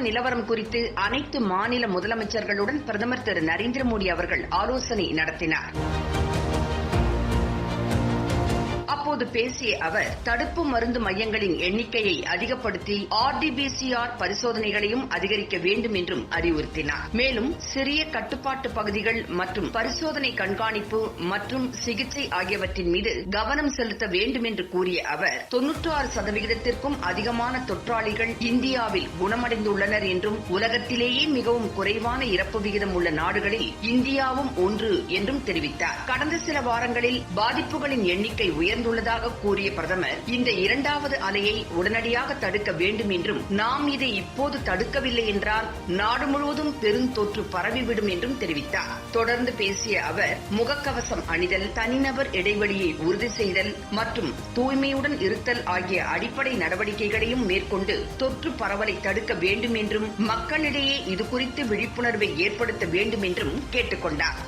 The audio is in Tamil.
நிலவரம் குறித்து அனைத்து மாநில முதலமைச்சர்களுடன் பிரதமர் திரு நரேந்திர மோடி அவர்கள் ஆலோசனை நடத்தினாா் அப்போது பேசிய அவர் தடுப்பு மருந்து மையங்களின் எண்ணிக்கையை அதிகப்படுத்தி ஆர்டிபிசிஆர் பரிசோதனைகளையும் அதிகரிக்க வேண்டும் என்றும் அறிவுறுத்தினார். மேலும் சிறிய கட்டுப்பாட்டு பகுதிகள் மற்றும் பரிசோதனை கண்காணிப்பு மற்றும் சிகிச்சை ஆகியவற்றின் மீது கவனம் செலுத்த வேண்டும் என்று கூறிய அவர் தொன்னூற்று ஆறு சதவிகிதத்திற்கும் அதிகமான தொற்றாளிகள் இந்தியாவில் குணமடைந்துள்ளனர் என்றும் உலகத்திலேயே மிகவும் குறைவான இறப்பு விகிதம் உள்ள நாடுகளில் இந்தியாவும் ஒன்று என்றும் தெரிவித்தார். கடந்த சில வாரங்களில் பாதிப்புகளின் எண்ணிக்கை உயர்ந்துள்ளதாக கூறிய பிரதமர் இந்த இரண்டாவது அலையை உடனடியாக தடுக்க வேண்டும் என்றும் நாம் இதை இப்போது தடுக்கவில்லை என்றால் நாடு முழுவதும் பெருந்தொற்று பரவிவிடும் என்றும் தெரிவித்தார். தொடர்ந்து பேசிய அவர் முகக்கவசம் அணிதல் தனிநபர் இடைவெளியை உறுதி செய்தல் மற்றும் தூய்மையுடன் இருத்தல் ஆகிய அடிப்படை நடவடிக்கைகளையும் மேற்கொண்டு தொற்று பரவலை தடுக்க வேண்டும் என்றும் மக்களிடையே இதுகுறித்து விழிப்புணர்வை ஏற்படுத்த வேண்டும் என்றும் கேட்டுக் கொண்டார்